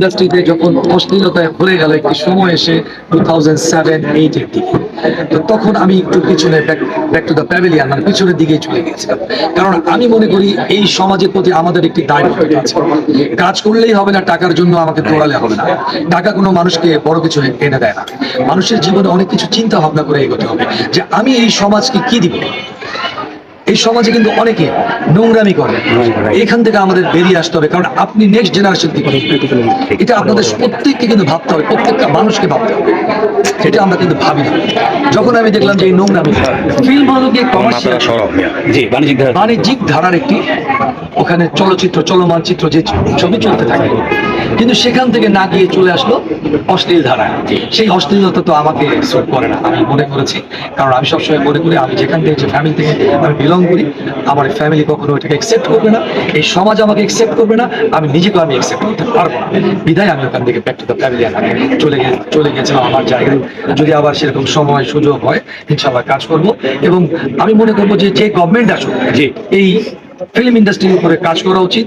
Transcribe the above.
ইন্ডাস্ট্রিতে যখন অশ্লীলতায় ভরে গেল একটি সময় এসে টু থাউজেন্ড সেভেন দিকে। তো তখন আমি একটু পিছনে ব্যাক টু দ্য প্যাভিলিয়ান মানে পিছনের দিকেই চলে গিয়েছিলাম। কারণ আমি মনে করি এই সমাজের প্রতি আমাদের একটি দায়বদ্ধতা আছে কাজ করলেই হবে না, টাকার জন্য আমাকে দৌড়ালে হবে না। টাকা কোনো মানুষকে বড় কিছু এনে দেয় না। মানুষের জীবনে অনেক কিছু চিন্তা ভাবনা করে এগোতে হবে যে আমি এই সমাজকে কি দিব? এই সমাজে কিন্তু অনেকে নোংরামি করে। এখান থেকে আমাদের বেরিয়ে আসতে হবে কারণ আপনি নেক্সট জেনারেশন কি করবেন এটা আপনাদের প্রত্যেককে কিন্তু ভাবতে হবে প্রত্যেকটা মানুষকে ভাবতে হবে। এটা আমরা কিন্তু ভাবি না। যখন আমি দেখলাম যে এই নোংরামি ফিল্ম হলো গিয়ে কমার্শিয়াল বাণিজ্যিক বাণিজ্যিক ধারার একটি ওখানে চলচ্চিত্র চলমান চিত্র যে ছবি চলতে থাকে। কিন্তু সেখান থেকে না গিয়ে চলে আসলো অশ্লীল ধারা। সেই অশ্লীলতা তো আমাকে সুট করে না আমি মনে করেছি। কারণ আমি সবসময় মনে করি আমি যেখান থেকে যে ফ্যামিলি থেকে আমি বিলং করি। আমার ফ্যামিলি কখনো এটাকে অ্যাকসেপ্ট করবে না। এই সমাজ আমাকে অ্যাকসেপ্ট করবে না। আমি নিজেকে আমি অ্যাকসেপ্ট করতে পারব না। বিদায় আমি ওখান থেকে ব্যাক টু দ্য ফ্যামিলি আমি চলে গিয়ে চলে গেছিলাম আমার জায়গায়। যদি আবার সেরকম সময় সুযোগ হয় ইনশাআল্লাহ কাজ করব। এবং আমি মনে করব যে যে গভর্নমেন্ট আসুক যে এই ফিল্ম ইন্ডাস্ট্রির উপরে কাজ করা উচিত।